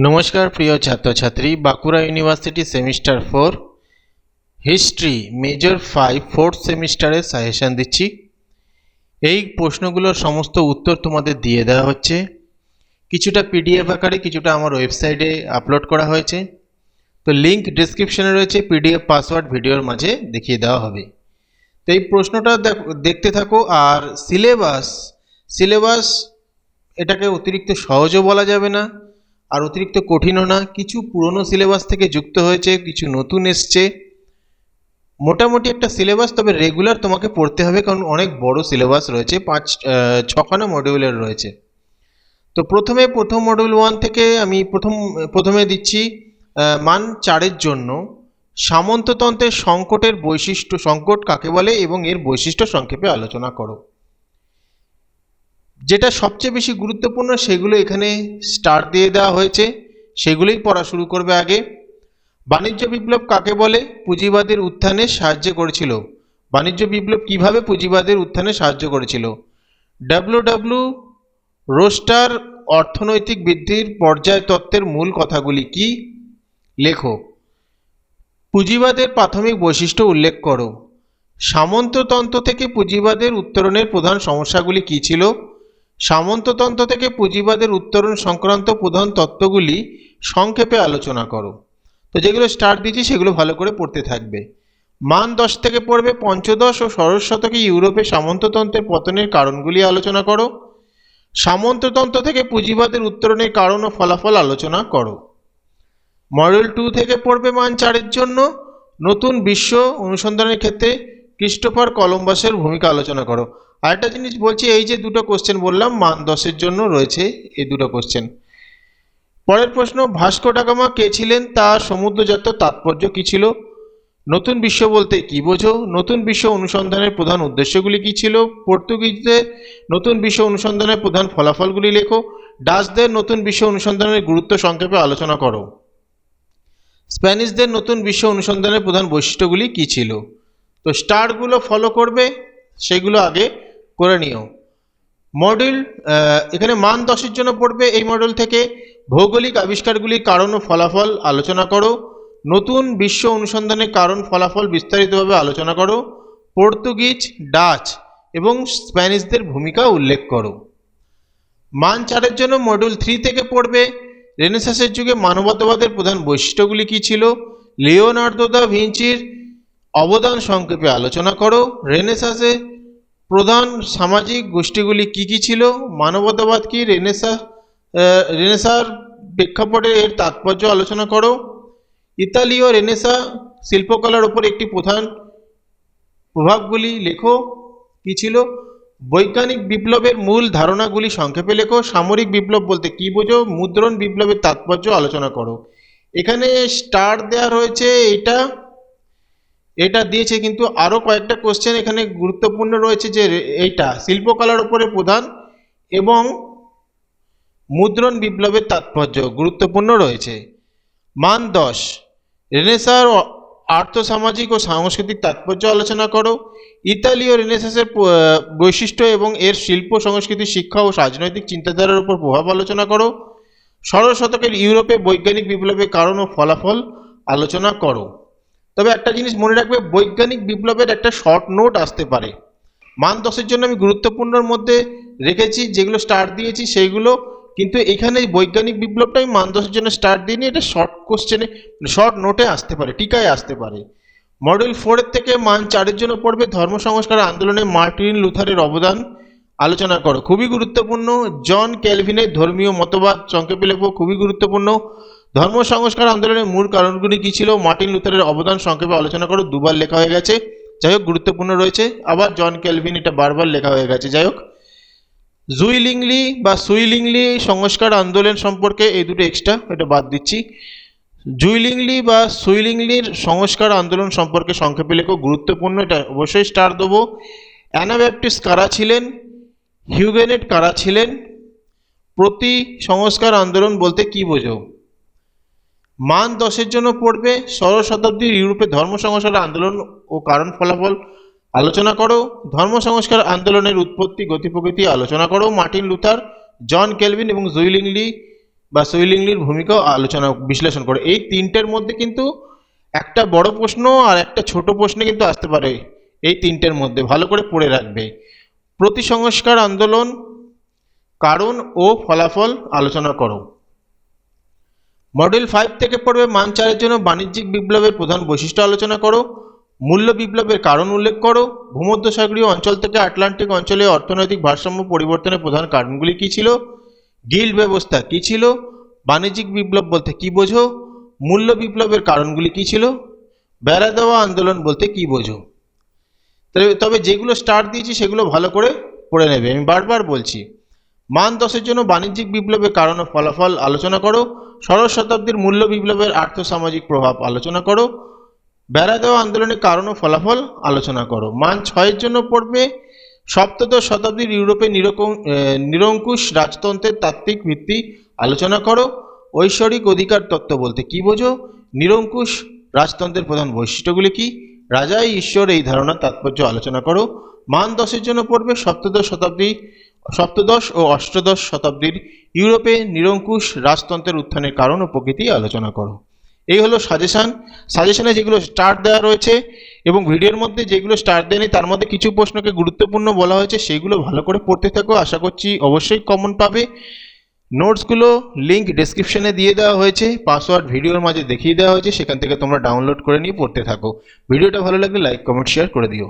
নমস্কার, প্রিয় ছাত্রছাত্রী, Bankura university semester four, history, major five, fourth সেমিস্টারের সাজেশন দিচ্ছি। এই প্রশ্নগুলোর সমস্ত উত্তর তোমাদের দিয়ে দেওয়া হচ্ছে। কিছুটা পিডিএফ আকারে, কিছুটা আমার ওয়েবসাইটে আপলোড করা হয়েছে। তো লিঙ্ক ডিসক্রিপশনে রয়েছে, পিডিএফ পাসওয়ার্ড ভিডিওর মাঝে দেখিয়ে দেওয়া হবে। তো এই প্রশ্নটা দেখ- দেখতে থাকো, আর সিলেবাস সিলেবাস এটাকে অতিরিক্ত সহজও বলা যাবে না। আর অতিরিক্ত কঠিনও না, কিছু পুরনো সিলেবাস থেকে যুক্ত হয়েছে, কিছু নতুন এসছে। মোটামুটি একটা সিলেবাস তবে রেগুলার তোমাকে পড়তে হবে, কারণ অনেক বড় সিলেবাস রয়েছে, পাঁচ ছখানা মডিউলের রয়েছে। তো প্রথমে প্রথম মডিউল ওয়ান থেকে আমি প্রথম, প্রথমে দিচ্ছি মান চারের জন্য। সামন্ততন্ত্রের সংকটের বৈশিষ্ট্য, সংকট কাকে বলে এবং এর বৈশিষ্ট্য সংক্ষেপে আলোচনা করো। যেটা সবচেয়ে বেশি গুরুত্বপূর্ণ, সেগুলো এখানে স্টার দিয়ে দেওয়া হয়েছে। সেগুলোই পড়া শুরু করবে আগে। বাণিজ্য বিপ্লব কাকে বলে? পুঁজিবাদের উত্থানে সাহায্য করেছিল। বাণিজ্য বিপ্লব কীভাবে পুঁজিবাদের উত্থানে সাহায্য করেছিল? ডাব্লু ডাব্লু রোস্টার অর্থনৈতিক বৃদ্ধির পর্যায় তত্ত্বের মূল কথাগুলি কি? লেখো। পুঁজিবাদের প্রাথমিক বৈশিষ্ট্য উল্লেখ করো। সামন্ততন্ত্র থেকে পুঁজিবাদের উত্তরণের প্রধান সমস্যাগুলি কী ছিল? সামন্ততন্ত্র থেকে পুঁজিবাদের উত্তরণ সংক্রান্ত প্রধান তত্ত্বগুলি সংক্ষেপে আলোচনা করো। তো যেগুলো স্টার্ট দিয়েছি সেগুলো ভালো করে পড়তে থাকবে। মান দশ থেকে পড়বে পঞ্চদশ ও ষোড়শ শতকে ইউরোপে সামন্ততন্ত্রের পতনের কারণগুলি আলোচনা করো। সামন্ততন্ত্র থেকে পুঁজিবাদের উত্তরণের কারণ ও ফলাফল আলোচনা করো। মডেল টু থেকে পড়বে মান চারের জন্য। নতুন বিশ্ব অনুসন্ধানের ক্ষেত্রে ক্রিস্টোফার কলম্বাসের ভূমিকা আলোচনা করো। আরেকটা জিনিস বলছি, এই যে দুটো কোশ্চেন বললাম মান দশের জন্য রয়েছে এই দুটো কোশ্চেন পরের প্রশ্ন, ভাস্কো ডাগামা কে ছিলেন? তার সমুদ্রজাত তাৎপর্য কী ছিল? নতুন বিশ্ব বলতে কি বোঝো? নতুন বিশ্ব অনুসন্ধানের প্রধান উদ্দেশ্যগুলি কি ছিল? পর্তুগিজদের নতুন বিশ্ব অনুসন্ধানের প্রধান ফলাফলগুলি লেখো। ডাচদের নতুন বিশ্ব অনুসন্ধানের গুরুত্ব সংক্ষেপে আলোচনা করো। স্প্যানিশদের নতুন বিশ্ব অনুসন্ধানের প্রধান বৈশিষ্ট্যগুলি কী ছিল? তো স্টারগুলো ফলো করবে, সেগুলো আগে করে নিও। মডেল এখানে মান দশের জন্য পড়বে এই মডেল থেকে। ভৌগোলিক আবিষ্কারগুলির কারণ ও ফলাফল আলোচনা করো। নতুন বিশ্ব অনুসন্ধানের কারণ, ফলাফল বিস্তারিতভাবে আলোচনা করো। পর্তুগিজ, ডাচ এবং স্প্যানিশদের ভূমিকা উল্লেখ করো। মান চারের জন্য মডিউল থ্রি থেকে পড়বে। রেনেসাসের যুগে মানবতাবাদের প্রধান বৈশিষ্ট্যগুলি কী ছিল? লিওনার্দো দা ভিঞ্চির অবদান সংক্ষেপে আলোচনা করো। রেনেসাসে প্রধান সামাজিক গোষ্ঠীগুলি কি কি ছিল? মানবতাবাদ কি? রেনেসা রেনেসার প্রেক্ষাপটে এর তাৎপর্য আলোচনা করো। ইতালীয় রেনেসা শিল্পকলার ওপর একটি প্রধান প্রভাবগুলি লেখো। কি ছিল? বৈজ্ঞানিক বিপ্লবের মূল ধারণাগুলি সংক্ষেপে লেখো। সামরিক বিপ্লব বলতে কি বোঝো? মুদ্রণ বিপ্লবের তাৎপর্য আলোচনা করো। এখানে স্টার দেওয়া রয়েছে, এটা এটা দিয়েছে কিন্তু আরও কয়েকটা কোশ্চেন এখানে গুরুত্বপূর্ণ রয়েছে যে এইটা শিল্পকলার উপরে প্রধান এবং মুদ্রণ বিপ্লবের তাৎপর্য গুরুত্বপূর্ণ রয়েছে। মান দশ, রেনেসার আর্থসামাজিক ও সাংস্কৃতিক তাৎপর্য আলোচনা করো। ইতালীয় রেনেসাসের বৈশিষ্ট্য এবং এর শিল্প, সংস্কৃতি, শিক্ষা ও রাজনৈতিক চিন্তাধারার উপর প্রভাব আলোচনা করো। ষোড়শ শতকের ইউরোপে বৈজ্ঞানিক বিপ্লবের কারণ ও ফলাফল আলোচনা করো। তবে একটা জিনিস মনে রাখবে, বৈজ্ঞানিক বিপ্লবের একটা শর্ট নোট আসতে পারে। মান দশের জন্য আমি গুরুত্বপূর্ণর মধ্যে রেখেছি, যেগুলো স্টার দিয়েছি সেইগুলো, কিন্তু এখানে বৈজ্ঞানিক বিপ্লবটা আমি মান দশের জন্য স্টার দিইনি, এটা শর্ট কোশ্চেনে শর্ট নোটে আসতে পারে, টিকায় আসতে পারে। মডেল ফোরের থেকে মান চারের জন্য পড়বে, ধর্ম সংস্কার আন্দোলনে মার্টিন লুথারের অবদান। আলোচনা করো, খুবই গুরুত্বপূর্ণ। জন ক্যালভিনের ধর্মীয় মতবাদ, সংক্ষেপে লেখো, খুবই গুরুত্বপূর্ণ। ধর্ম সংস্কার আন্দোলনের মূল কারণগুলি কী ছিল? মার্টিন লুথারের অবদান সংক্ষেপে আলোচনা করো, দুবার লেখা হয়ে গেছে। যাই হোক, গুরুত্বপূর্ণ রয়েছে। আবার জন ক্যালভিন এটা বারবার লেখা হয়ে গেছে। যাই হোক, জুইলিংলি বা সুইলিংলি সংস্কার আন্দোলন সম্পর্কে এই দুটো এক্সট্রা এটা বাদ দিচ্ছি। জুইলিংলি বা সুইলিংলির সংস্কার আন্দোলন সম্পর্কে সংক্ষেপে লেখো, গুরুত্বপূর্ণ এটা অবশ্যই স্টার দেবো। অ্যানাব্যাপটিস্ট কারা ছিলেন? হিউগেনেট কারা ছিলেন? প্রতি সংস্কার আন্দোলন বলতে কি বোঝো? মান দশের জন্য পড়বে ষোড়শ শতাব্দীর ইউরোপে ধর্ম সংস্কার আন্দোলন ও কারণ ফলাফল আলোচনা করো, ধর্ম সংস্কার আন্দোলনের উৎপত্তি, গতি প্রকৃতি আলোচনা করো, মার্টিন লুথার, জন কেলভিন এবং জুইলিংলি বা সুইলিংলির ভূমিকা আলোচনা বিশ্লেষণ করো। এই তিনটের মধ্যে কিন্তু একটা বড় প্রশ্ন আর একটা ছোট প্রশ্ন কিন্তু আসতে পারে এই তিনটের মধ্যে। ভালো করে পড়ে রাখবে। প্রতি সংস্কার আন্দোলন, কারণ ও ফলাফল আলোচনা করো। মডেল ফাইভ থেকে পড়বে মান চারের জন্য বাণিজ্যিক বিপ্লবের প্রধান বৈশিষ্ট্য আলোচনা করো, মূল্য বিপ্লবের কারণ উল্লেখ করো, ভূমধ্যসাগরীয় অঞ্চল থেকে আটলান্টিক অঞ্চলে অর্থনৈতিক ভারসাম্য পরিবর্তনের প্রধান কারণগুলি কী ছিল? গিল্ড ব্যবস্থা কী ছিল? বাণিজ্যিক বিপ্লব বলতে কী বোঝো? মূল্য বিপ্লবের কারণগুলি কী ছিল? বেড়া দেওয়া আন্দোলন বলতে কী বোঝো? তবে তবে যেগুলো স্টার দিয়েছি সেগুলো ভালো করে পড়ে নেবে। আমি বারবার বলছি মান দশের জন্য বাণিজ্যিক বিপ্লবের কারণ ও ফলাফল আলোচনা করো। ষোড়শ শতাব্দীর মূল্য বিপ্লবের আর্থসামাজিক প্রভাব আলোচনা করো। বেড়া দেওয়া আন্দোলনের কারণ ও ফলাফল আলোচনা করো। মান ছয়ের জন্য পড়বে, সপ্তদশ শতাব্দীর ইউরোপে নিরঙ্কুশ রাজতন্ত্রের তাত্ত্বিক ভিত্তি আলোচনা করো। ঐশ্বরিক অধিকার তত্ত্ব বলতে কি বোঝো? নিরঙ্কুশ রাজতন্ত্রের প্রধান বৈশিষ্ট্যগুলি কি? রাজাই ঈশ্বর এই ধারণার তাৎপর্য আলোচনা করো। মান দশের জন্য পড়বে, সপ্তদশ শতাব্দী সপ্তদশ ও অষ্টাদশ শতাব্দীর ইউরোপে নিরঙ্কুশ রাজতন্ত্রের উত্থানের কারণ ও প্রকৃতি আলোচনা করো। এই হলো সাজেশান সাজেশানে যেগুলো স্টার দেওয়া রয়েছে এবং ভিডিওর মধ্যে যেগুলো স্টার দেয়নি, তার মধ্যে কিছু প্রশ্নকে গুরুত্বপূর্ণ বলা হয়েছে, সেগুলো ভালো করে পড়তে থাকো। আশা করছি অবশ্যই কমন পাবে। নোটসগুলো লিঙ্ক ডেসক্রিপশনে দিয়ে দেওয়া হয়েছে পাসওয়ার্ড ভিডিওর মাঝে দেখিয়ে দেওয়া হয়েছে, সেখান থেকে তোমরা ডাউনলোড করে নিয়ে পড়তে থাকো। ভিডিওটা ভালো লাগলে লাইক কমেন্ট শেয়ার করে দিও।